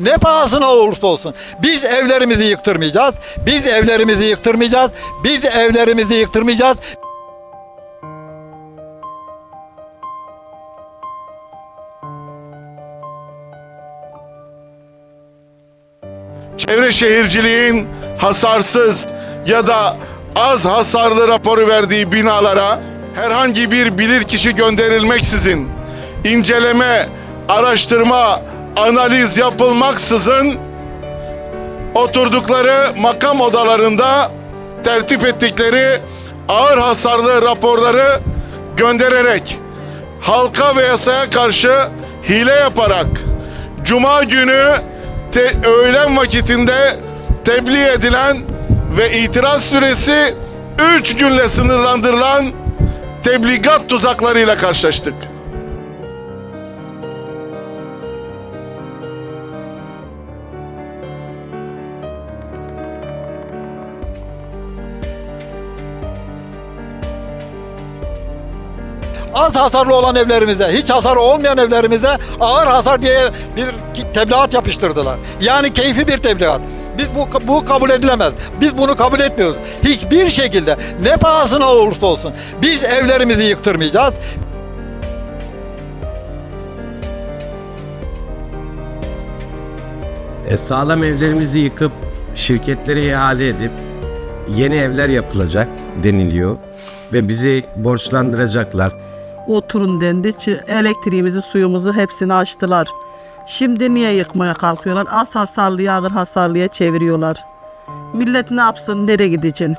Ne pahasına olursa olsun. Biz evlerimizi yıktırmayacağız. Biz evlerimizi yıktırmayacağız. Biz evlerimizi yıktırmayacağız. Çevre Şehirciliğin hasarsız ya da az hasarlı raporu verdiği binalara herhangi bir bilirkişi gönderilmeksizin inceleme, araştırma, analiz yapılmaksızın oturdukları makam odalarında tertip ettikleri ağır hasarlı raporları göndererek halka ve yasaya karşı hile yaparak cuma günü te- öğlen vakitinde tebliğ edilen ve itiraz süresi 3 günle sınırlandırılan tebligat tuzaklarıyla karşılaştık. Az hasarlı olan evlerimize, hiç hasarı olmayan evlerimize ağır hasar diye bir tebliğat yapıştırdılar. Yani keyfi bir tebliğat. Biz bu, bu kabul edilemez. Biz bunu kabul etmiyoruz. Hiçbir şekilde ne pahasına olursa olsun biz evlerimizi yıktırmayacağız. E, sağlam evlerimizi yıkıp şirketlere ihale edip yeni evler yapılacak deniliyor ve bizi borçlandıracaklar. Oturun dendi. Elektriğimizi, suyumuzu hepsini açtılar. Şimdi niye yıkmaya kalkıyorlar? Az hasarlıya ağır hasarlıya çeviriyorlar. Millet ne yapsın, nereye gideceksin?